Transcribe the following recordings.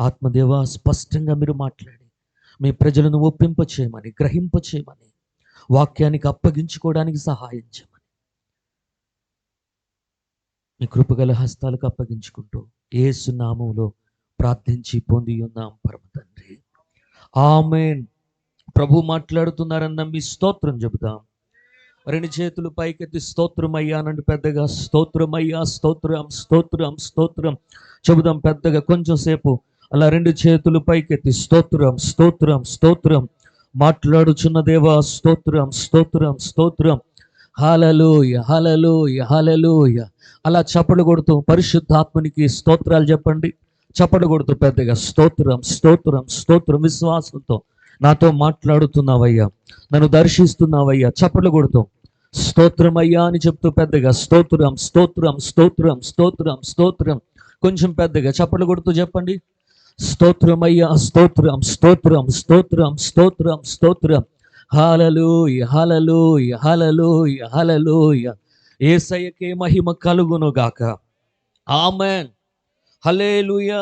ఆత్మదేవ స్పష్టంగా మీరు మాట్లాడి. మీ ప్రజలను ఒప్పింప చేయమని గ్రహింప చేయమని వాక్యానికి అప్పగించుకోవడానికి సహాయం చేయమని. మీ కృపగల హస్తాలకు అప్పగించుకుంటూ ఏసు నామంలో ప్రార్థించి పొంది ఉన్నాం పరమ తండ్రి. ఆమెన్. ప్రభు మాట్లాడుతున్నారన్న మీ స్తోత్రం చెబుతాం. రెండు చేతులు పైకెత్తి స్తోత్రమయ్యానండి పెద్దగా. స్తోత్రమయ్యా స్తోత్రం స్తోత్రం స్తోత్రం. చెబుదాం పెద్దగా కొంచెం సేపు అలా రెండు చేతులు పైకెత్తి స్తోత్రం స్తోత్రం స్తోత్రం మాట్లాడుచున్న దేవా స్తోత్రం స్తోత్రం స్తోత్రం హలలోయ హలలోయ హలలోయ అలా చప్పడు కొడుతూ పరిశుద్ధాత్మనికి స్తోత్రాలు చెప్పండి. చప్పడు కొడుతూ పెద్దగా స్తోత్రం స్తోత్రం స్తోత్రం విశ్వాసంతో నాతో మాట్లాడుతున్నావయ్యా నన్ను దర్శిస్తున్నావయ్యా. చప్పట్లు కొడుతూ స్తోత్రం అయ్యా అని చెప్తూ పెద్దగా స్తోత్రం స్తోత్రం స్తోత్రం స్తోత్రం స్తోత్రం. కొంచెం పెద్దగా చప్పట్లు కొడుతూ చెప్పండి. స్తోత్రమయ్యా స్తోత్రం స్తోత్రం స్తోత్రం స్తోత్రం స్తోత్రం. హలలోయ హలలోయ హలలోయ హలలోయ. ఏసయ్యకే మహిమ కలుగును గాక ఆమెన్. హలేలుయ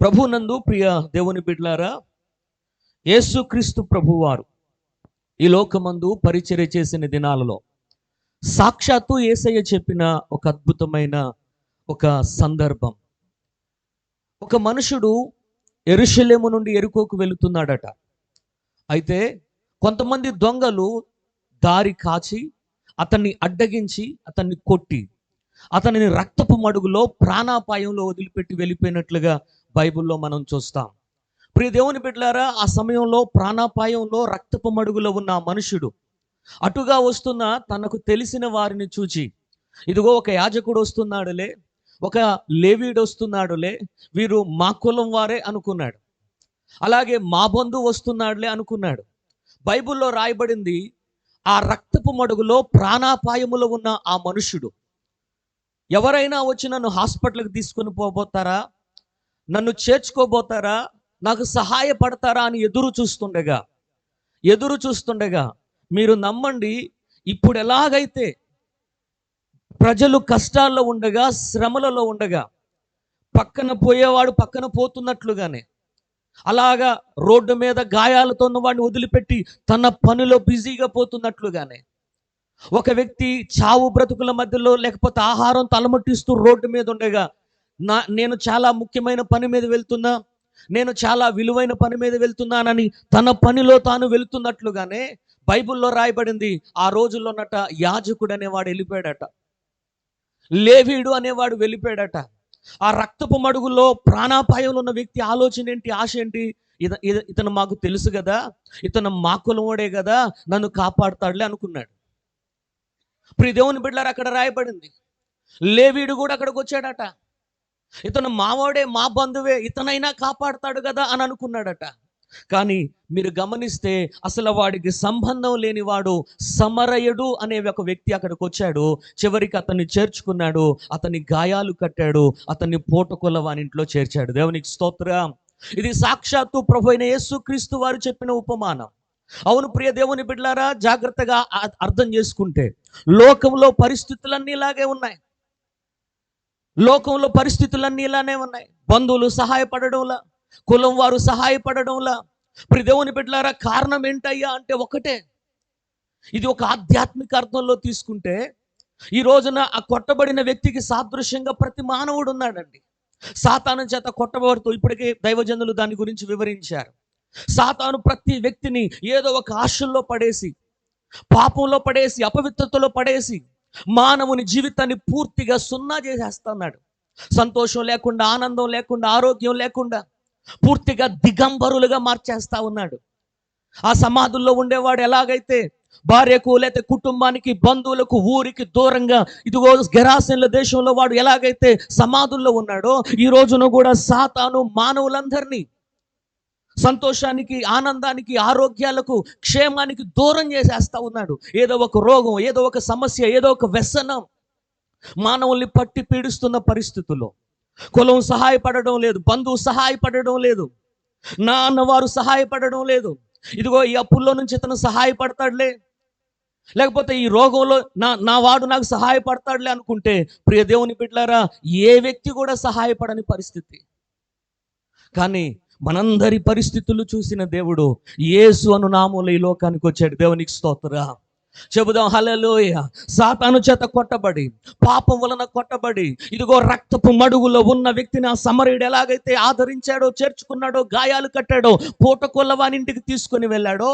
ప్రభునందు ప్రియ దేవుని బిడ్లారా యేసుక్రీస్తు ప్రభువారు ఈ లోకమందు పరిచర్య చేసిన దినాలలో సాక్షాత్తు ఏసయ్య చెప్పిన ఒక అద్భుతమైన ఒక సందర్భం. ఒక మనుషుడు ఎరుషలేము నుండి ఎరుకోకు వెళుతున్నాడట. అయితే కొంతమంది దొంగలు దారి కాచి అతన్ని అడ్డగించి అతన్ని కొట్టి అతనిని రక్తపు మడుగులో ప్రాణాపాయంలో వదిలిపెట్టి వెళ్ళిపోయినట్లుగా బైబిల్లో మనం చూస్తాం. ప్రియ దేవుని బిడ్డలారా ఆ సమయంలో ప్రాణాపాయంలో రక్తపు మడుగులో ఉన్న మనుషుడు అటుగా వస్తున్న తనకు తెలిసిన వారిని చూచి ఇదిగో ఒక యాజకుడు వస్తున్నాడులే ఒక లేవీడు వస్తున్నాడులే వీరు మా కులం వారే అనుకున్నాడు. అలాగే మా బంధువు వస్తున్నాడులే అనుకున్నాడు. బైబిల్లో రాయబడింది ఆ రక్తపు మడుగులో ప్రాణాపాయములో ఉన్న ఆ మనుషుడు. ఎవరైనా వచ్చి నన్ను హాస్పిటల్కి తీసుకుని పోబోతారా? నన్ను చేర్చుకోబోతారా? నాకు సహాయపడతారా అని ఎదురు చూస్తుండగా ఎదురు చూస్తుండగా మీరు నమ్మండి ఇప్పుడు ఎలాగైతే ప్రజలు కష్టాల్లో ఉండగా శ్రమలలో ఉండగా పక్కన పోయేవాడు పక్కన పోతున్నట్లుగానే అలాగా రోడ్డు మీద గాయాలతో ఉన్నవాడిని వదిలిపెట్టి తన పనిలో బిజీగా పోతున్నట్లుగానే ఒక వ్యక్తి చావు బ్రతుకుల మధ్యలో లేకపోతే ఆహారం తలమట్టిస్తూ రోడ్డు మీద ఉండగా నా నేను చాలా ముఖ్యమైన పని మీద వెళ్తున్నా నేను చాలా విలువైన పని మీద వెళ్తున్నానని తన పనిలో తాను వెళ్తున్నట్లుగానే బైబిల్లో రాయబడింది ఆ రోజుల్లో ఉన్నట యాజకుడు అనేవాడు వెళ్ళిపోయాడట. లేవీడు అనేవాడు వెళ్ళిపోయాడట. ఆ రక్తపు మడుగులో ప్రాణాపాయంలో ఉన్న వ్యక్తి ఆలోచన ఏంటి ఆశ ఏంటి? ఇత ఇతను మాకు తెలుసు కదా ఇతను మా కులమోడే కదా నన్ను కాపాడుతాడులే అనుకున్నాడు. ఇప్పుడు దేవుని బిడ్డలారు అక్కడ రాయబడింది. లేవీడు కూడా అక్కడికి వచ్చాడట. ఇతను మావాడే మా బంధువే ఇతనైనా కాపాడుతాడు కదా అని అనుకున్నాడట. కానీ మీరు గమనిస్తే అసలు వాడికి సంబంధం లేనివాడు సమరయుడు అనే ఒక వ్యక్తి అక్కడికి వచ్చాడు. చివరికి అతన్ని చేర్చుకున్నాడు. అతని గాయాలు కట్టాడు. అతన్ని పూటకొల్ల వాని ఇంట్లో చేర్చాడు. దేవునికి స్తోత్రం. ఇది సాక్షాత్తు ప్రభు అయిన యేసుక్రీస్తు వారు చెప్పిన ఉపమానం. అవును ప్రియ దేవుని బిడ్డలారా జాగ్రత్తగా అర్థం చేసుకుంటే లోకంలో పరిస్థితులన్నీ ఇలాగే ఉన్నాయి. లోకంలో పరిస్థితులన్నీ ఇలానే ఉన్నాయి. బంధువులు సహాయపడడంలా కులం వారు సహాయపడడంలా. ప్రియ దేవుని బిడ్డలారా కారణం ఏంటయ్యా అంటే ఒకటే. ఇది ఒక ఆధ్యాత్మిక అర్థంలో తీసుకుంటే ఈ రోజున ఆ కొట్టబడిన వ్యక్తికి సాదృశ్యంగా ప్రతి మానవుడు ఉన్నాడండి. సాతాను చేత కొట్టబడుతూ ఇప్పటికే దైవజనులు దాని గురించి వివరించారు. సాతాను ప్రతి వ్యక్తిని ఏదో ఒక ఆశల్లో పడేసి పాపంలో పడేసి అపవిత్రతలో పడేసి మానవుని జీవితాన్ని పూర్తిగా సున్నా చేసేస్తున్నాడు. సంతోషం లేకుండా ఆనందం లేకుండా ఆరోగ్యం లేకుండా పూర్తిగా దిగంబరులుగా మార్చేస్తా ఉన్నాడు. ఆ సమాధుల్లో ఉండేవాడు ఎలాగైతే భార్యకు లేకపోతే కుటుంబానికి బంధువులకు ఊరికి దూరంగా ఇదిగో గెరాసెన్ల దేశంలో వాడు ఎలాగైతే సమాధుల్లో ఉన్నాడో ఈ రోజున కూడా సాతాను మానవులందరినీ సంతోషానికి ఆనందానికి ఆరోగ్యాలకు క్షేమానికి దూరం చేసేస్తా ఉన్నాడు. ఏదో ఒక రోగం ఏదో ఒక సమస్య ఏదో ఒక వ్యసనం మానవుల్ని పట్టి పీడిస్తున్న పరిస్థితుల్లో. కులం సహాయపడడం లేదు బంధువు సహాయపడడం లేదు నా అన్నవారు సహాయపడడం లేదు. ఇదిగో ఈ అప్పుల్లో నుంచి ఇతను సహాయపడతాడులే. లేకపోతే ఈ రోగంలో నా నా వాడు నాకు సహాయపడతాడులే అనుకుంటే ప్రియ దేవుని బిడ్డలారా ఏ వ్యక్తి కూడా సహాయపడని పరిస్థితి. కానీ మనందరి పరిస్థితులు చూసిన దేవుడు యేసు అను నామూల ఈ లోకానికి వచ్చాడు. దేవునికి స్తోత్ర. చెబుదాం హలలోయ సాతాను చేత కొట్టబడి పాపం వలన కొట్టబడి ఇదిగో రక్తపు మడుగులో ఉన్న వ్యక్తిని ఆ సమరయుడు ఎలాగైతే ఆదరించాడో చేర్చుకున్నాడో గాయాలు కట్టాడో పూట కొల్లవానింటికి తీసుకొని వెళ్ళాడో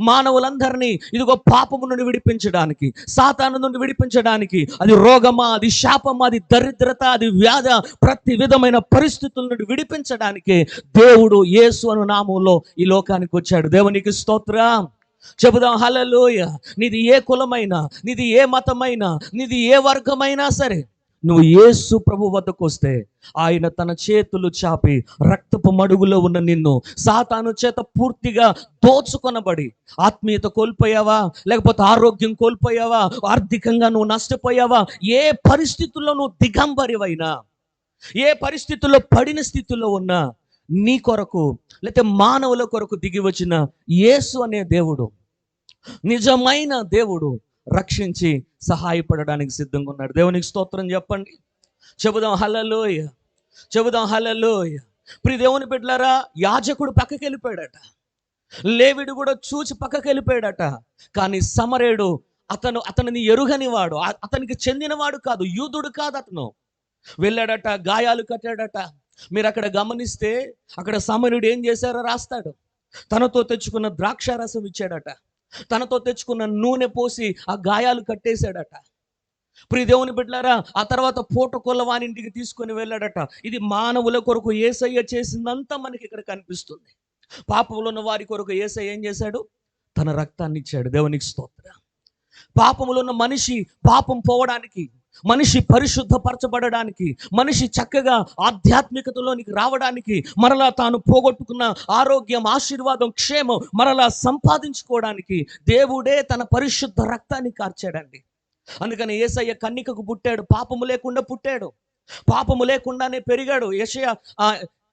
మానవులందరినీ ఇదిగో పాపము నుండి విడిపించడానికి సాతాను నుండి విడిపించడానికి అది రోగమా అది శాపమా అది దరిద్రత అది వ్యాధ ప్రతి విధమైన పరిస్థితుల నుండి విడిపించడానికి దేవుడు యేసు అను నామంలో ఈ లోకానికి వచ్చాడు. దేవునికి స్తోత్రం. చెబుదాం హలలోయ నీది ఏ కులమైనా నీది ఏ మతమైనా నీది ఏ వర్గమైనా సరే నువ్వు యేసు ప్రభు వద్దకు వస్తే ఆయన తన చేతులు చాపి రక్తపు మడుగులో ఉన్న నిన్ను సాతాను చేత పూర్తిగా దోచుకొనబడి ఆత్మీయత కోల్పోయావా? లేకపోతే ఆరోగ్యం కోల్పోయావా? ఆర్థికంగా నువ్వు నష్టపోయావా? ఏ పరిస్థితుల్లో నువ్వు దిగంబరివైనా ఏ పరిస్థితుల్లో పడిన స్థితిలో ఉన్నా నీ కొరకు లేకపోతే మానవుల కొరకు దిగి వచ్చిన యేసు అనే దేవుడు నిజమైన దేవుడు రక్షించి సహాయపడడానికి సిద్ధంగా ఉన్నాడు. దేవునికి స్తోత్రం చెప్పండి. చెబుదాం హలలోయ చెబుదాం హలలోయ ప్రి దేవుని బిడ్డలారా యాజకుడు పక్కకి వెళ్ళిపోయాడట. లేవిడు కూడా చూచి పక్కకి వెళ్ళిపోయాడట. కానీ సమరేడు అతను అతనిని ఎరుగనివాడు వాడు అతనికి చెందినవాడు కాదు యూదుడు కాదు అతను. వెళ్ళాడట గాయాలు కట్టాడట. మీరు అక్కడ గమనిస్తే అక్కడ సమరుడు ఏం చేశారో రాస్తాడు. తనతో తెచ్చుకున్న ద్రాక్ష రసం ఇచ్చాడట. తనతో తెచ్చుకున్న నూనె పోసి ఆ గాయాలు కట్టేశాడట. ప్రియ దేవుని బిడ్డారా ఆ తర్వాత పూట కొల్లవానింటికి తీసుకొని వెళ్ళాడట. ఇది మానవుల కొరకు ఏసయ్య చేసిందంతా మనకి ఇక్కడ కనిపిస్తుంది. పాపంలో ఉన్న వారి కొరకు ఏసయ్య ఏం చేశాడు? తన రక్తాన్ని ఇచ్చాడు. దేవునికి స్తోత్ర. పాపములో ఉన్న మనిషి పాపం పోవడానికి మనిషి పరిశుద్ధపరచబడడానికి మనిషి చక్కగా ఆధ్యాత్మికతలోనికి రావడానికి మరలా తాను పోగొట్టుకున్న ఆరోగ్యం ఆశీర్వాదం క్షేమం మరలా సంపాదించుకోవడానికి దేవుడే తన పరిశుద్ధ రక్తాన్ని కార్చాడండి. అందుకని ఏసయ్య కన్నికకు పుట్టాడు పాపము లేకుండా పుట్టాడు. పాపము లేకుండానే పెరిగాడు. యెషయ ఆ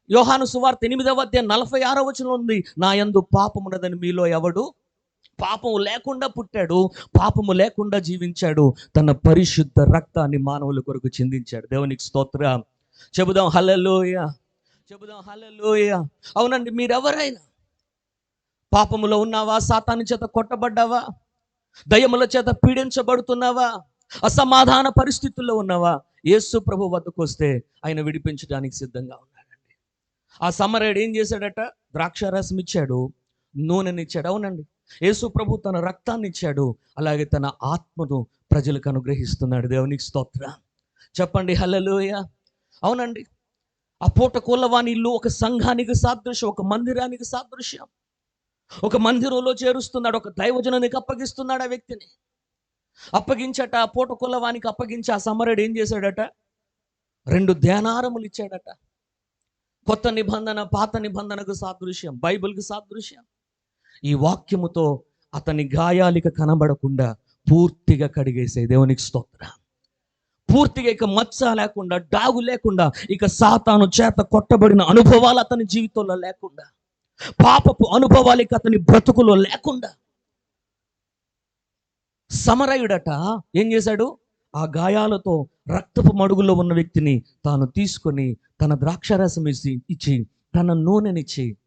యోహాను సువార్త ఎనిమిదవ అధ్యాయం నలభై ఆరో వచనం ఉంది నా యందు పాపమున్నదని మీలో ఎవడు పాపము లేకుండా పుట్టాడు పాపము లేకుండా జీవించాడు తన పరిశుద్ధ రక్తాన్ని మానవుల కొరకు చిందించాడు. దేవునికి స్తోత్ర. చెబుదాం హలలోయ చెబుదాం హలలోయ అవునండి మీరెవరైనా? పాపములో ఉన్నావా? సాతాను చేత కొట్టబడ్డావా? దయముల చేత పీడించబడుతున్నావా? అసమాధాన పరిస్థితుల్లో ఉన్నావా? యేసు ప్రభు వద్దకు వస్తే ఆయన విడిపించడానికి సిద్ధంగా ఉన్నాడండి. ఆ సమరేడు ఏం చేశాడట? ద్రాక్షారసం ఇచ్చాడు నూనెనిచ్చాడు అవునండి. యేసు ప్రభు తన రక్తాన్ని ఇచ్చాడు. అలాగే తన ఆత్మను ప్రజలకు అనుగ్రహిస్తున్నాడు. దేవునికి స్తోత్ర. చెప్పండి హలలోయ అవునండి. ఆ పూట కోళ్ళవాని ఇల్లు ఒక సంఘానికి సాదృశ్యం ఒక మందిరానికి సాదృశ్యం. ఒక మందిరంలో చేరుస్తున్నాడు ఒక దైవజనానికి అప్పగిస్తున్నాడు ఆ వ్యక్తిని. అప్పగించట ఆ పూట కులవానికి అప్పగించి ఆ సమరుడు ఏం చేశాడట? రెండు ధ్యానారములు ఇచ్చాడట. కొత్త నిబంధన పాత నిబంధనకు సాదృశ్యం బైబిల్కి సాదృశ్యం. ఈ వాక్యముతో అతని గాయాలిక కనబడకుండా పూర్తిగా కడిగేసే దేవునికి స్తోత్ర. పూర్తిగా ఇక మచ్చ లేకుండా డాగు లేకుండా ఇక సాతాను చేత కొట్టబడిన అనుభవాలు అతని జీవితంలో లేకుండా పాపపు అనుభవాలు ఇక అతని బ్రతుకులో లేకుండా. సమరయుడట ఏం చేశాడు? ఆ గాయాలతో రక్తపు మడుగులో ఉన్న వ్యక్తిని తాను తీసుకొని తన ద్రాక్షరసం ఇచ్చి ఇచ్చి తన నూనెనిచ్చి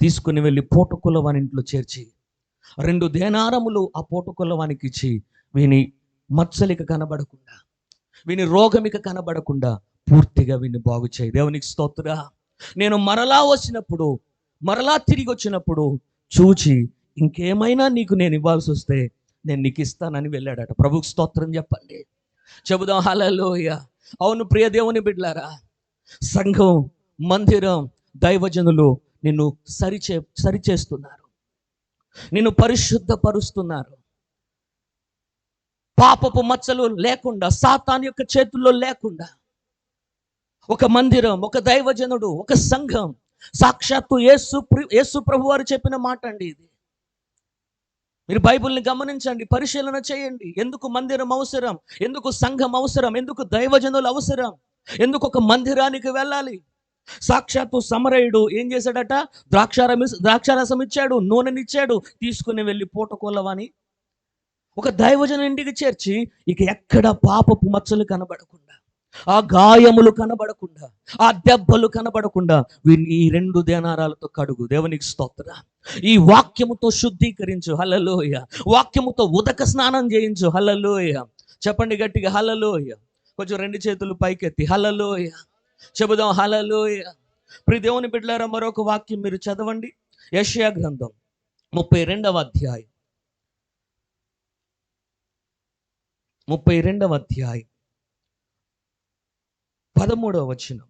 తీసుకుని వెళ్ళి పూటకులవాని ఇంట్లో చేర్చి రెండు దేనారములు ఆ పూటకులవానికి ఇచ్చి వీని మత్సలిక కనబడకుండా వీని రోగమిక కనబడకుండా పూర్తిగా వీని బాగు చేయి. దేవునికి స్తోత్ర. నేను మరలా వచ్చినప్పుడు మరలా తిరిగి వచ్చినప్పుడు చూచి ఇంకేమైనా నీకు నేను ఇవ్వాల్సి వస్తే నేను నీకు ఇస్తానని వెళ్ళాడట. ప్రభుకి స్తోత్రం చెప్పండి. చెబుదాం హలలోయ అవును ప్రియ దేవుని బిడ్లారా సంఘం మందిరం దైవజనులు నిన్ను సరిచే సరిచేస్తున్నారు నిన్ను పరిశుద్ధపరుస్తున్నారు. పాపపు మచ్చలు లేకుండా సాతాన్ యొక్క చేతుల్లో లేకుండా ఒక మందిరం ఒక దైవజనుడు ఒక సంఘం సాక్షాత్తు యేసు యేసు ప్రభు వారు చెప్పిన మాట అండి ఇది. మీరు బైబిల్ని గమనించండి పరిశీలన చేయండి. ఎందుకు మందిరం అవసరం? ఎందుకు సంఘం అవసరం? ఎందుకు దైవజనులు అవసరం? ఎందుకు ఒక మందిరానికి వెళ్ళాలి? సాక్షాత్తు సమరయుడు ఏం చేశాడట? ద్రాక్షారమి ద్రాక్షారసం ఇచ్చాడు నూనెనిచ్చాడు తీసుకుని వెళ్ళి పూటకోలవని ఒక దైవజన ఇంటికి చేర్చి ఇక ఎక్కడ పాపపు మచ్చలు కనబడకుండా ఆ గాయములు కనబడకుండా ఆ దెబ్బలు కనబడకుండా వీరిని ఈ రెండు దేనారాలతో కడుగు. దేవునికి స్తోత్ర. ఈ వాక్యముతో శుద్ధీకరించు. హలలోయ వాక్యముతో ఉదక స్నానం చేయించు. హలలోయ చెప్పండి గట్టిగా హలలోయ కొంచెం రెండు చేతులు పైకెత్తి. హలలోయ చెబుదాం హలలోయ ప్రి దేవుని బిడ్డలారా మరొక వాక్యం మీరు చదవండి. యషయా గ్రంథం ముప్పై రెండవ అధ్యాయం. ముప్పై రెండవ అధ్యాయం. పదమూడవ వచనం.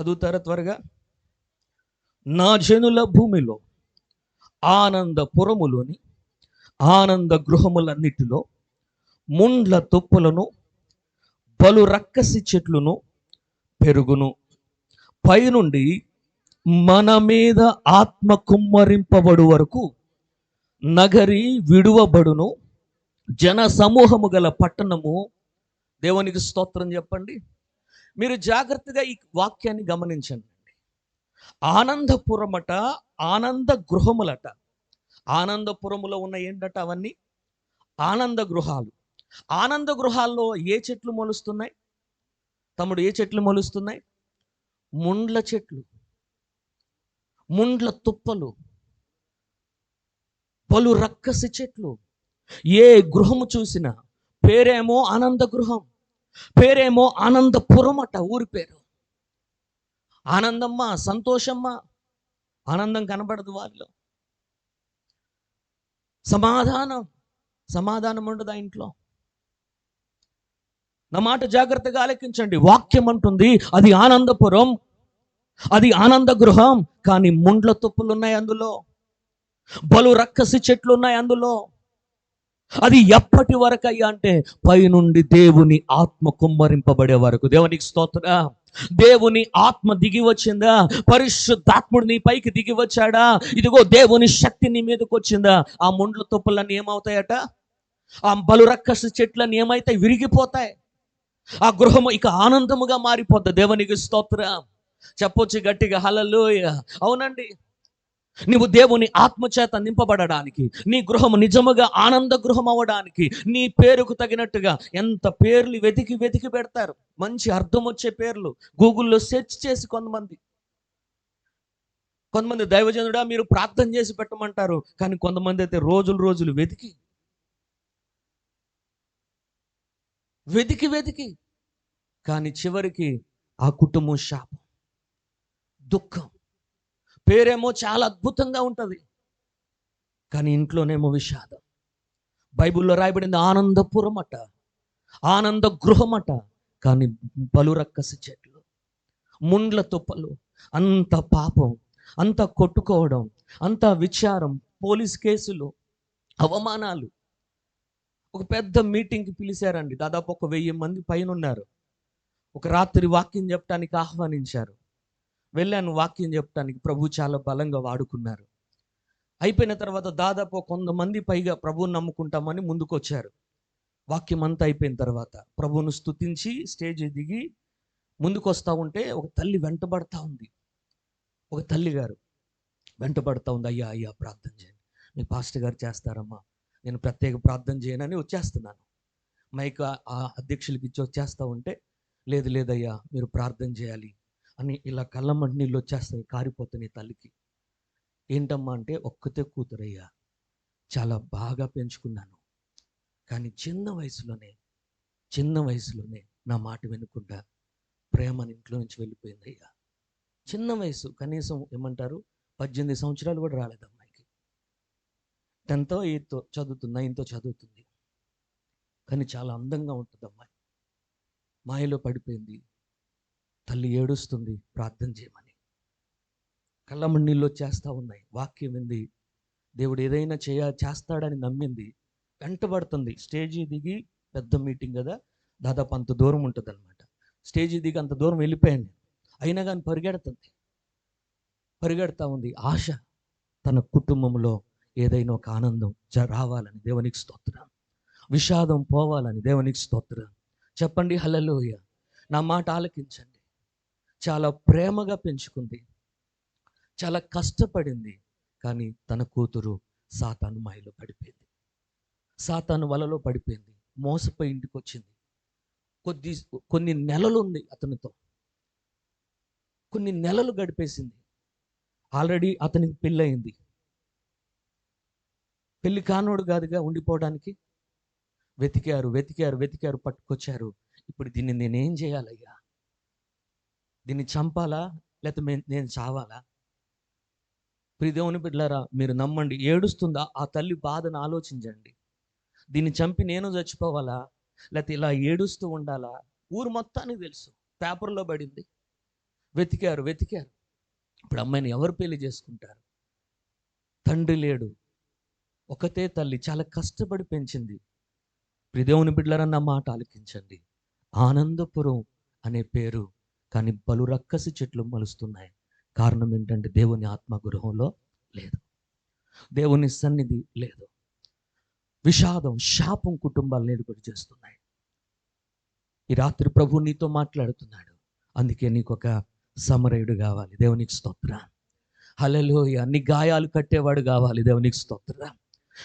చదువుతారా త్వరగా? నా జనుల భూమిలో ఆనందపురములోని ఆనంద గృహములన్నిటిలో ముండ్ల తుప్పులను పలు రక్కసి చెట్లును పెరుగును. పైనుండి మన మీద ఆత్మ కుమ్మరింపబడు వరకు నగరి విడువబడును. జన సమూహము గల పట్టణము. దేవునికి స్తోత్రం చెప్పండి. మీరు జాగ్రత్తగా ఈ వాక్యాన్ని గమనించండి. ఆనందపురమట ఆనంద గృహములట. ఆనందపురములో ఉన్న ఏంటట అవన్నీ? ఆనంద గృహాలు. ఆనంద గృహాల్లో ఏ చెట్లు మొలుస్తున్నాయి? తమ్ముడు ఏ చెట్లు మొలుస్తున్నాయి? ముండ్ల చెట్లు ముండ్ల తుప్పలు పలు రక్కసి చెట్లు. ఏ గృహము చూసినా పేరేమో ఆనంద గృహం పేరేమో ఆనందపురం అట ఊరి పేరు. ఆనందమ్మ సంతోషమ్మ ఆనందం కనబడదు వారిలో. సమాధానం సమాధానం ఉండదు ఆ ఇంట్లో? నా మాట జాగ్రత్తగా ఆలకించండి. వాక్యం అంటుంది అది ఆనందపురం అది ఆనంద గృహం కానీ ముండ్ల తుప్పులు ఉన్నాయి అందులో. బలు రక్కసి చెట్లు ఉన్నాయి అందులో. అది ఎప్పటి వరకు అయ్యా అంటే పైనుండి దేవుని ఆత్మ కుమ్మరింపబడే వరకు. దేవునికి స్తోత్ర. దేవుని ఆత్మ దిగి వచ్చిందా? పరిశుద్ధాత్ముడు నీ పైకి దిగి వచ్చాడా? ఇదిగో దేవుని శక్తి నీ మీదకి వచ్చిందా? ఆ ముండ్ల తుప్పలన్నీ ఏమవుతాయట? ఆ బలు రక్కసి చెట్లన్నీ ఏమైతాయి? విరిగిపోతాయి. ఆ గృహము ఇక ఆనందముగా మారిపోద్ది. దేవునికి స్తోత్ర. చెప్పొచ్చు గట్టిగా హలలోయ అవునండి. నీవు దేవుని ఆత్మచేత నింపబడడానికి నీ గృహము నిజముగా ఆనంద గృహం అవ్వడానికి నీ పేరుకు తగినట్టుగా ఎంత పేర్లు వెతికి వెతికి పెడతారు. మంచి అర్థం వచ్చే పేర్లు గూగుల్లో సెర్చ్ చేసి కొంతమంది. కొంతమంది దైవజనుడా మీరు ప్రార్థన చేసి పెట్టమంటారు. కానీ కొంతమంది అయితే రోజులు రోజులు వెతికి వెతికి వెతికి. కానీ చివరికి ఆ కుటుంబం శాపం దుఃఖం. పేరేమో చాలా అద్భుతంగా ఉంటుంది. కానీ ఇంట్లోనేమో విషాదం. బైబిల్లో రాయబడింది ఆనందపురం అట ఆనంద గృహం అట కానీ పలురక్కసి చెట్లు ముండ్ల తుప్పలు అంత పాపం అంత కొట్టుకోవడం అంత విచారం పోలీస్ కేసులు అవమానాలు ఒక పెద్ద మీటింగ్కి పిలిచారండి. దాదాపు ఒక వెయ్యి మంది పైన ఉన్నారు ఒక రాత్రి వాక్యం చెప్పడానికి ఆహ్వానించారు. వెళ్ళాను వాక్యం చెప్పడానికి ప్రభు చాలా బలంగా వాడుకున్నారు. అయిపోయిన తర్వాత దాదాపు కొంతమంది పైగా ప్రభువుని నమ్ముకుంటామని ముందుకొచ్చారు. వాక్యం అంతా అయిపోయిన తర్వాత ప్రభువును స్తుతించి స్టేజ్ దిగి ముందుకొస్తా ఉంటే ఒక తల్లి వెంటబడతా ఉంది. ఒక తల్లి గారు వెంటబడతా ఉంది. అయ్యా అయ్యా ప్రార్థన చేయండి. మీ పాస్టర్ గారు చేస్తారమ్మా. నేను ప్రత్యేక ప్రార్థన చేయనని వచ్చేస్తున్నాను. మైక్ ఆ- అధ్యక్షులకి ఇచ్చి వచ్చేస్తా ఉంటే లేదు లేదయ్యా మీరు ప్రార్థన చేయాలి అని ఇలా కళ్ళమ్మటి నీళ్ళు వచ్చేస్తాయి కారిపోతున్నాయి తల్లికి. ఏంటమ్మా అంటే ఒక్కతే కూతురయ్యా చాలా బాగా పెంచుకున్నాను. కానీ చిన్న వయసులోనే చిన్న వయసులోనే నా మాట వినకుండా ప్రేమ ఇంట్లో నుంచి వెళ్ళిపోయిందయ్యా. చిన్న వయసు కనీసం ఏమంటారు పద్దెనిమిది సంవత్సరాలు కూడా రాలేదమ్మా. టెన్తో ఎయిత్తో చదువుతుంది నైన్తో చదువుతుంది. కానీ చాలా అందంగా ఉంటుంది అమ్మాయి మాయలో పడిపోయింది. తల్లి ఏడుస్తుంది ప్రార్థన చేయమని. కళ్ళమ్మ నీళ్ళు ఉన్నాయి. వాక్యం వింది. దేవుడు ఏదైనా చేయ చేస్తాడని నమ్మింది. వెంటబడుతుంది స్టేజీ దిగి పెద్ద మీటింగ్ కదా దాదాపు అంత దూరం ఉంటుంది అనమాట స్టేజీ దిగి అంత దూరం వెళ్ళిపోయాను అయినా కానీ పరిగెడుతుంది. పరిగెడతా ఉంది. ఆశ తన కుటుంబంలో ఏదైనా ఒక ఆనందం జ రావాలని దేవునికి స్తోత్రం. విషాదం పోవాలని దేవునికి స్తోత్రం. చెప్పండి హలలోయ నా మాట ఆలకించండి. చాలా ప్రేమగా పెంచుకుంది. చాలా కష్టపడింది. కానీ తన కూతురు సాతాను మాయలో పడిపోయింది. సాతాను వలలో పడిపోయింది. మోసపోయి ఇంటికి వచ్చింది కొద్ది కొన్ని నెలలు ఉంది అతనితో. కొన్ని నెలలు గడిపేసింది. ఆల్రెడీ అతనికి పెళ్ళయింది. పెళ్ళి కానోడు కాదుగా ఉండిపోవడానికి? వెతికారు వెతికారు వెతికారు పట్టుకొచ్చారు. ఇప్పుడు దీన్ని నేనేం చేయాలయ్యా? దీన్ని చంపాలా? లేకపోతే నేను చావాలా? ప్రిదేవుని బిడ్డలారా మీరు నమ్మండి ఏడుస్తుందా? ఆ తల్లి బాధను ఆలోచించండి. దీన్ని చంపి నేను చచ్చిపోవాలా? లేకపోతే ఇలా ఏడుస్తూ ఉండాలా? ఊరు మొత్తానికి తెలుసు. పేపర్లో పడింది. వెతికారు వెతికారు. ఇప్పుడు అమ్మాయిని ఎవరు పెళ్ళి చేసుకుంటారు? తండ్రి లేడు. ఒకతే తల్లి చాలా కష్టపడి పెంచింది. ప్రిదేవుని బిడ్డలరన్న మాట ఆలకించండి. ఆనందపురం అనే పేరు కానీ పలు రక్కసి చెట్లు మలుస్తున్నాయి. కారణం ఏంటంటే దేవుని ఆత్మ గృహంలో లేదు. దేవుని సన్నిధి లేదు. విషాదం శాపం కుటుంబాలు నేడుబడి చేస్తున్నాయి. ఈ రాత్రి ప్రభు నీతో మాట్లాడుతున్నాడు. అందుకే నీకు ఒక సమరయుడు కావాలి. దేవునికి స్తోత్ర. హలలోయ నీ గాయాలు కట్టేవాడు కావాలి. దేవునికి స్తోత్రం.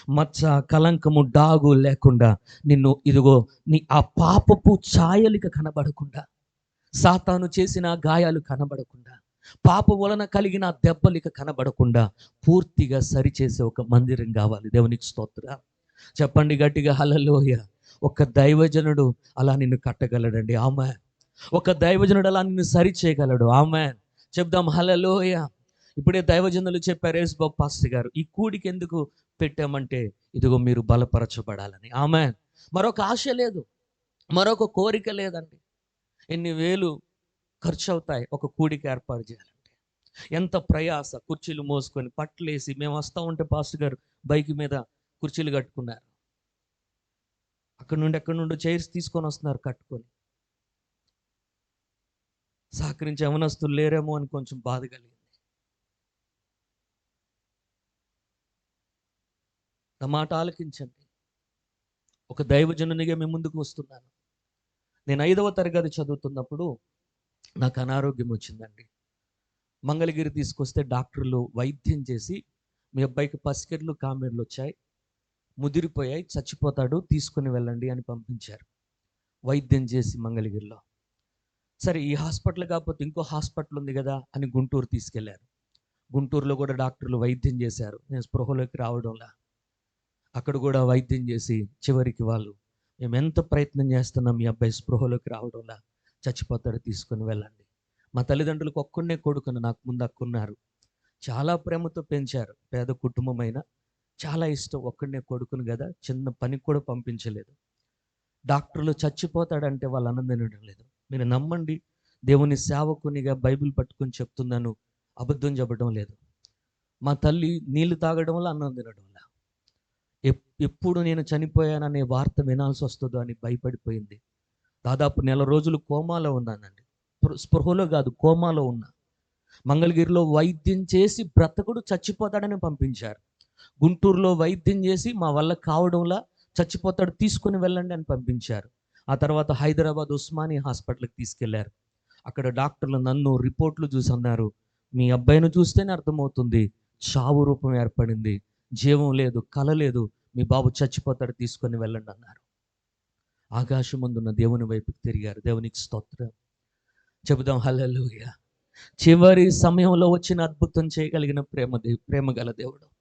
మచ్చ కలంకము డాగు లేకుండా నిన్ను ఇదిగో నీ ఆ పాపపు ఛాయలిక కనబడకుండా సాతాను చేసిన గాయాలు కనబడకుండా పాప వలన కలిగిన దెబ్బలిక కనబడకుండా పూర్తిగా సరిచేసే ఒక మందిరం కావాలి. దేవునికి స్తోత్ర. చెప్పండి గట్టిగా హలలోయ ఒక దైవజనుడు అలా నిన్ను కట్టగలడండి. ఆమె ఒక దైవజనుడు అలా నిన్ను సరి చేయగలడు ఆమె చెప్దాం హలలోయ ఇప్పుడే దైవజనులు చెప్పారు యేసు పాస్టర్ గారు ఈ కూడికి ఎందుకు పెట్టామంటే ఇదిగో మీరు బలపరచబడాలని. ఆమె మరొక ఆశ లేదు మరొక కోరిక లేదండి. ఎన్ని వేలు ఖర్చు అవుతాయి ఒక కూడికి ఏర్పాటు చేయాలంటే. ఎంత ప్రయాస కుర్చీలు మోసుకొని పట్లేసి మేము వస్తూ ఉంటే పాస్టర్ గారు బైక్ మీద కుర్చీలు కట్టుకున్నారు. అక్కడ నుండి ఎక్కడి నుండి చైర్స్ తీసుకొని వస్తున్నారు కట్టుకొని. సహకరించి అవనస్తులు లేరేమో అని కొంచెం బాధ కలిగింది. నా మాట ఆలకించండి. ఒక దైవజనునిగా మీ ముందుకు వస్తున్నాను. నేను ఐదవ తరగతి చదువుతున్నప్పుడు నాకు అనారోగ్యం వచ్చిందండి. మంగళగిరి తీసుకొస్తే డాక్టర్లు వైద్యం చేసి మీ అబ్బాయికి పసికెట్లు కామెర్లు వచ్చాయి. ముదిరిపోయాయి చచ్చిపోతాడు తీసుకుని వెళ్ళండి అని పంపించారు. వైద్యం చేసి మంగళగిరిలో. సరే ఈ హాస్పిటల్ కాకపోతే ఇంకో హాస్పిటల్ ఉంది కదా అని గుంటూరు తీసుకెళ్ళారు. గుంటూరులో కూడా డాక్టర్లు వైద్యం చేశారు. నేను స్పృహలోకి రావడంలా. అక్కడ కూడా వైద్యం చేసి చివరికి వాళ్ళు మేము ఎంత ప్రయత్నం చేస్తున్నాం మీ అబ్బాయి స్పృహలోకి రావడంలా చచ్చిపోతాడు తీసుకొని వెళ్ళండి. మా తల్లిదండ్రులకు ఒక్కనే కొడుకును నాకు ముందు అక్కున్నారు. చాలా ప్రేమతో పెంచారు. పేద కుటుంబమైన చాలా ఇష్టం ఒక్కడనే కొడుకును కదా చిన్న పనికి కూడా పంపించలేదు. డాక్టర్లు చచ్చిపోతాడంటే వాళ్ళు ఆనందం లేదు. మీరు నమ్మండి దేవుని సేవకునిగా బైబిల్ పట్టుకొని చెప్తున్నాను అబద్ధం చెప్పడం లేదు. మా తల్లి నీళ్ళు తాగడం వల్ల అన్నం తినడం ఎప్పుడు నేను చనిపోయాననే వార్త వినాల్సి వస్తుందో అని భయపడిపోయింది. దాదాపు నెల రోజులు కోమాలో ఉన్నానండి. స్పృహలో కాదు కోమాలో ఉన్నా. మంగళగిరిలో వైద్యం చేసి బ్రతకుడు చచ్చిపోతాడని పంపించారు. గుంటూరులో వైద్యం చేసి మా వల్ల కావడంలా చచ్చిపోతాడు తీసుకుని వెళ్ళండి అని పంపించారు. ఆ తర్వాత హైదరాబాద్ ఉస్మానియా హాస్పిటల్కి తీసుకెళ్ళారు. అక్కడ డాక్టర్లు నన్ను రిపోర్ట్లు చూసి అన్నారు మీ అబ్బాయిని చూస్తేనే అర్థమవుతుంది. చావు రూపం ఏర్పడింది. జీవం లేదు కల లేదు మీ బాబు చచ్చిపోతాడు తీసుకొని వెళ్ళండి అన్నారు. ఆకాశం ముందున్న దేవుని వైపుకి తిరిగారు. దేవునికి స్తోత్రం. చెబుదాం హల్లెలూయా. చివరి సమయంలో వచ్చిన అద్భుతం చేయగలిగిన ప్రేమ దేవు ప్రేమ గల దేవుడు.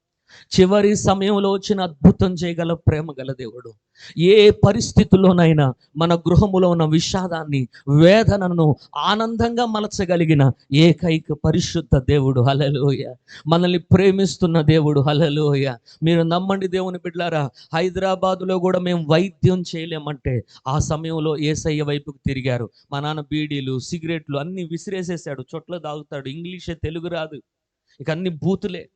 చివరి సమయంలో వచ్చిన అద్భుతం చేయగల ప్రేమ గల దేవుడు. ఏ పరిస్థితుల్లోనైనా మన గృహములో ఉన్న విషాదాన్ని వేదనను ఆనందంగా మలచగలిగిన ఏకైక పరిశుద్ధ దేవుడు. హలలోయ మనల్ని ప్రేమిస్తున్న దేవుడు. హలలోయ మీరు నమ్మండి దేవుని బిడ్డారా హైదరాబాదులో కూడా మేము వైద్యం చేయలేమంటే ఆ సమయంలో ఏసయ్య వైపుకు తిరిగారు. మా నాన్న బీడీలు సిగరెట్లు అన్ని విసిరేసేసాడు. చొట్ల తాగుతాడు. ఇంగ్లీషే తెలుగు రాదు. ఇక అన్ని బూతులే.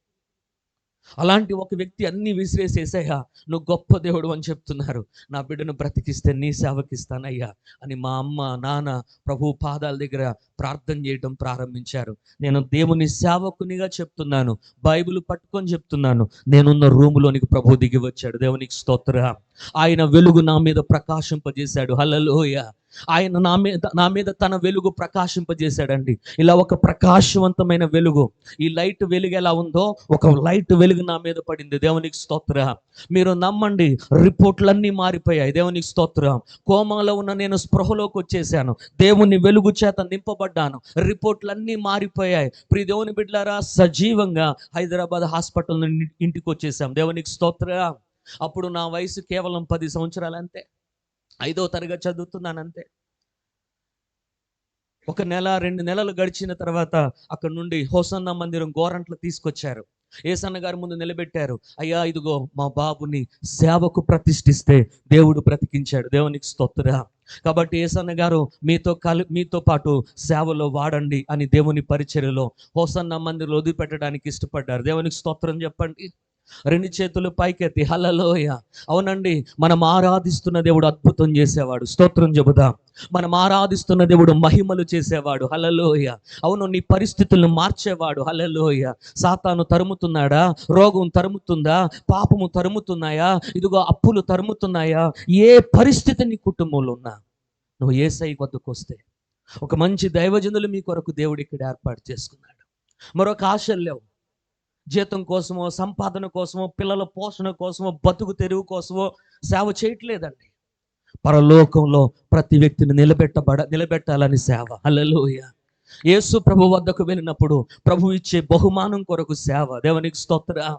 అలాంటి ఒక వ్యక్తి అన్ని విసిరేసేసయ్యా నువ్వు గొప్ప దేవుడు అని చెప్తున్నారు. నా బిడ్డను బ్రతికిస్తే నీ సేవకిస్తానయ్యా అని మా అమ్మ నాన్న ప్రభు పాదాల దగ్గర ప్రార్థన చేయడం ప్రారంభించారు. నేను దేవుని సేవకునిగా చెప్తున్నాను బైబిల్ పట్టుకొని చెప్తున్నాను. నేనున్న రూములోనికి ప్రభు దిగి వచ్చాడు. దేవునికి స్తోత్ర. ఆయన వెలుగు నా మీద ప్రకాశింపజేశాడు. హలలోయ ఆయన నా మీద నా మీద తన వెలుగు ప్రకాశింపజేశాడండి. ఇలా ఒక ప్రకాశవంతమైన వెలుగు ఈ లైట్ వెలుగు ఎలా ఉందో ఒక లైట్ వెలుగు నా మీద పడింది. దేవునికి స్తోత్ర. మీరు నమ్మండి రిపోర్ట్లన్నీ మారిపోయాయి. దేవునికి స్తోత్ర. కోమాలో ఉన్న నేను స్పృహలోకి వచ్చేసాను. దేవుని వెలుగు చేత నింపబడ్డాను. రిపోర్ట్లన్నీ మారిపోయాయి. ప్రి దేవుని బిడ్లారా సజీవంగా హైదరాబాద్ హాస్పిటల్ నుండి ఇంటికి వచ్చేసాం. దేవునికి స్తోత్ర. అప్పుడు నా వయసు కేవలం పది సంవత్సరాలు అంతే. ఐదో తరగతి చదువుతున్నాను అంతే ఒక నెల రెండు నెలలు గడిచిన తర్వాత అక్కడ నుండి హోసన్న మందిరం గోరంట్లు తీసుకొచ్చారు. ఏసన్న గారి ముందు నిలబెట్టారు. అయ్యా ఇదిగో మా బాబుని సేవకు ప్రతిష్ఠిస్తే దేవుడు బ్రతికించాడు. దేవునికి స్తోత్ర. కాబట్టి ఏసన్న గారు మీతో కలి మీతో పాటు సేవలో వాడండి అని దేవుని పరిచర్యలో హోసన్న మందిరం వదిలిపెట్టడానికి ఇష్టపడ్డారు. దేవునికి స్తోత్రం చెప్పండి. రెండు చేతులు పైకెత్తి హలలోయ అవునండి మనం ఆరాధిస్తున్న దేవుడు అద్భుతం చేసేవాడు. స్తోత్రం చెబుదాం. మనం ఆరాధిస్తున్న దేవుడు మహిమలు చేసేవాడు. హలలోయ అవును నీ పరిస్థితులను మార్చేవాడు. హలలోయ సాతాను తరుముతున్నాడా? రోగం తరుముతుందా? పాపము తరుముతున్నాయా? ఇదిగో అప్పులు తరుముతున్నాయా? ఏ పరిస్థితి నీ కుటుంబంలో ఉన్నా నువ్వు ఏ సై వద్దకు వస్తే ఒక మంచి దైవజనులు మీ కొరకు దేవుడు ఇక్కడ ఏర్పాటు చేసుకున్నాడు. మరొక ఆశలు లేవు. జీతం కోసమో సంపాదన కోసమో పిల్లల పోషణ కోసమో బతుకు తెరువు కోసమో సేవ చేయట్లేదండి. పరలోకంలో ప్రతి వ్యక్తిని నిలబెట్టబడ నిలబెట్టాలని సేవ. హల్లెలూయ. యేసు ప్రభు వద్దకు వెళ్ళినప్పుడు ప్రభు ఇచ్చే బహుమానం కొరకు సేవ. దేవునికి స్తోత్ర.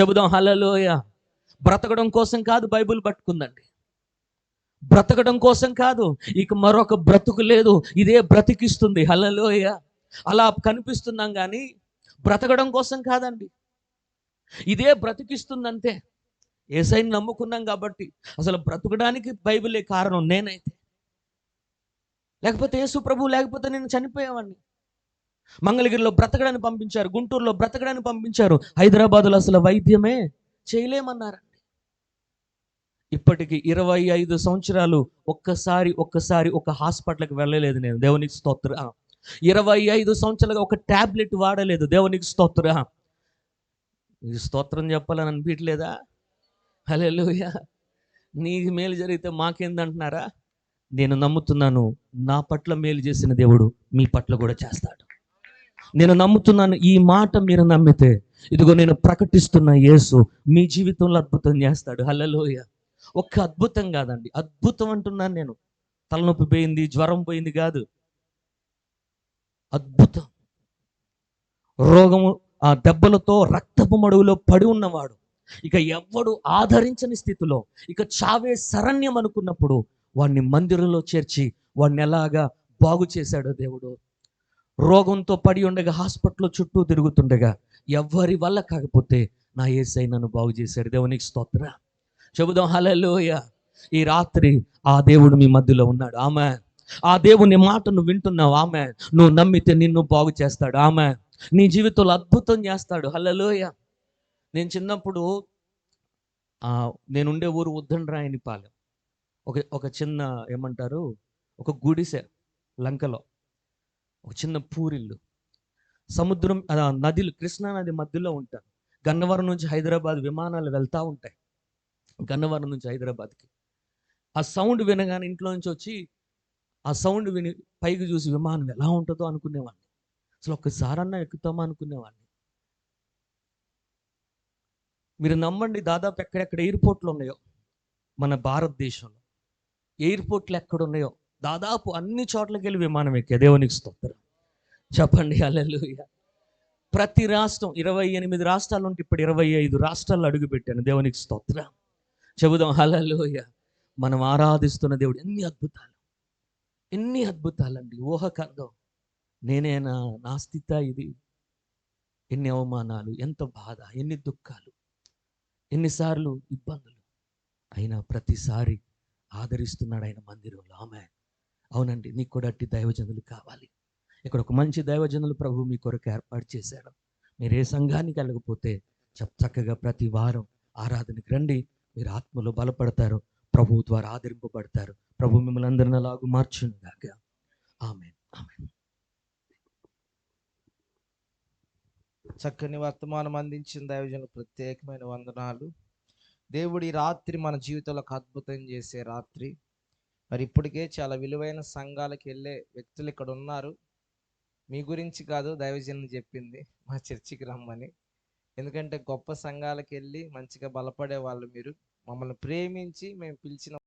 చెబుదాం హలలోయ బ్రతకడం కోసం కాదు బైబిల్ పట్టుకుందండి. బ్రతకడం కోసం కాదు ఇక మరొక బ్రతుకు లేదు ఇదే బ్రతికిస్తుంది. హలలోయ అలా కనిపిస్తున్నాం కానీ బ్రతకడం కోసం కాదండి. ఇదే బ్రతికిస్తుందంతే. ఏసైని నమ్ముకున్నాం కాబట్టి అసలు బ్రతకడానికి బైబిలే కారణం నేనైతే. లేకపోతే యేసు ప్రభు లేకపోతే నేను చనిపోయేవాడిని మంగళగిరిలో బ్రతకడానికి పంపించారు గుంటూరులో బ్రతకడానికి పంపించారు. హైదరాబాద్లో అసలు వైద్యమే చేయలేమన్నారండి. ఇప్పటికి ఇరవై ఐదు సంవత్సరాలు ఒక్కసారి ఒక్కసారి ఒక హాస్పిటల్కి వెళ్ళలేదు నేను. దేవునికి స్తోత్ర. ఇరవై ఐదు సంవత్సరాలుగా ఒక టాబ్లెట్ వాడలేదు. దేవునికి స్తోత్ర. నీకు స్తోత్రం చెప్పాలని అనిపించలేదా హల్లెలూయ. నీకు మేలు జరిగితే మాకేందంటున్నారా? నేను నమ్ముతున్నాను నా పట్ల మేలు చేసిన దేవుడు మీ పట్ల కూడా చేస్తాడు. నేను నమ్ముతున్నాను ఈ మాట మీరు నమ్మితే ఇదిగో నేను ప్రకటిస్తున్న యేసు మీ జీవితంలో అద్భుతం చేస్తాడు. హల్లెలూయ. ఒక్క అద్భుతం కాదండి అద్భుతం అంటున్నాను నేను. తలనొప్పి పోయింది జ్వరం పోయింది కాదు. అద్భుతం. రోగము ఆ దెబ్బలతో రక్తపు మడుగులో పడి ఉన్నవాడు ఇక ఎవ్వడు ఆదరించని స్థితిలో ఇక చావే శరణ్యం అనుకున్నప్పుడు వాడిని మందిరంలో చేర్చి వాడిని ఎలాగా బాగు చేశాడో దేవుడు. రోగంతో పడి ఉండగా హాస్పిటల్ చుట్టూ తిరుగుతుండగా ఎవ్వరి వల్ల కాకపోతే నా ఏసై నన్ను బాగు చేశాడు. దేవునికి స్తోత్ర. చెబుదాం హలలోయ ఈ రాత్రి ఆ దేవుడు మీ మధ్యలో ఉన్నాడు. ఆమె ఆ దేవుని మాట నువ్వు వింటున్నావు. ఆమె నువ్వు నమ్మితే నిన్ను బాగు చేస్తాడు. ఆమె నీ జీవితంలో అద్భుతం చేస్తాడు. హల్లెలూయ. నేను చిన్నప్పుడు ఆ, నేనుండే ఊరు ఉద్దండ్రాయనిపాలెం ఒక ఒక చిన్న ఏమంటారు ఒక గుడిసె లంకలో. ఒక చిన్న పూరిల్లు. సముద్రం నదిలు కృష్ణా నది మధ్యలో ఉంటాను గన్నవరం నుంచి హైదరాబాద్ విమానాలు వెళ్తూ ఉంటాయి. గన్నవరం నుంచి హైదరాబాద్కి. ఆ సౌండ్ వినగానే ఇంట్లో నుంచి వచ్చి ఆ సౌండ్ విని పైకి చూసి విమానం ఎలా ఉంటుందో అనుకునేవాడిని. అసలు ఒక్కసారన్నా ఎక్కుతామా అనుకునేవాడిని. మీరు నమ్మండి దాదాపు ఎక్కడెక్కడ ఎయిర్పోర్ట్లు ఉన్నాయో మన భారతదేశంలో. ఎయిర్పోర్ట్లు ఎక్కడ ఉన్నాయో. దాదాపు అన్ని చోట్లకి వెళ్ళి విమానం ఎక్కే దేవునికి స్తోత్రం. చెప్పండి అల్లెలు ప్రతి రాష్ట్రం ఇరవై ఎనిమిది రాష్ట్రాలు ఉంటే ఇప్పుడు ఇరవై ఐదు రాష్ట్రాల్లో అడుగుపెట్టాను దేవునికి స్తోత్రం. చెబుదాం హల్లెలూయ. మనం ఆరాధిస్తున్న దేవుడు ఎన్ని అద్భుతాలు. ఎన్ని అద్భుతాలండి. ఊహకందం నేనేనా నా స్థిత ఇది. ఎన్ని అవమానాలు ఎంత బాధ ఎన్ని దుఃఖాలు ఎన్నిసార్లు ఇబ్బందులు. అయినా ప్రతిసారి ఆదరిస్తున్నాడు ఆయన మందిరంలో. ఆమె అవునండి నీకు కూడా అట్టి దైవజనులు కావాలి. ఇక్కడ ఒక మంచి దైవజనులు ప్రభు మీ కొరకు ఏర్పాటు చేశాడు. మీరు ఏ సంఘానికి వెళ్ళకపోతే చ- చక్కగా ప్రతి వారం ఆరాధనకి రండి. మీరు ఆత్మలో బలపడతారు. ప్రభు ద్వారా ఆదరింపబడతారు. ప్రభు మిమ్మల్ని అందరిని అలాగూ మార్చును గాక ఆమె ఆమె చక్కని వర్తమానం అందించిన దైవజనులు ప్రత్యేకమైన వందనాలు. దేవుడి రాత్రి మన జీవితంలో అద్భుతం చేసే రాత్రి. మరి ఇప్పటికే చాలా విలువైన సంఘాలకు వెళ్ళే వ్యక్తులు ఇక్కడ ఉన్నారు. మీ గురించి కాదు దైవజన్ చెప్పింది మా చర్చికి రమ్మని. ఎందుకంటే గొప్ప సంఘాలకు వెళ్ళి మంచిగా బలపడే వాళ్ళు మీరు. మమ్మల్ని ప్రేమించి మేము పిలిచిన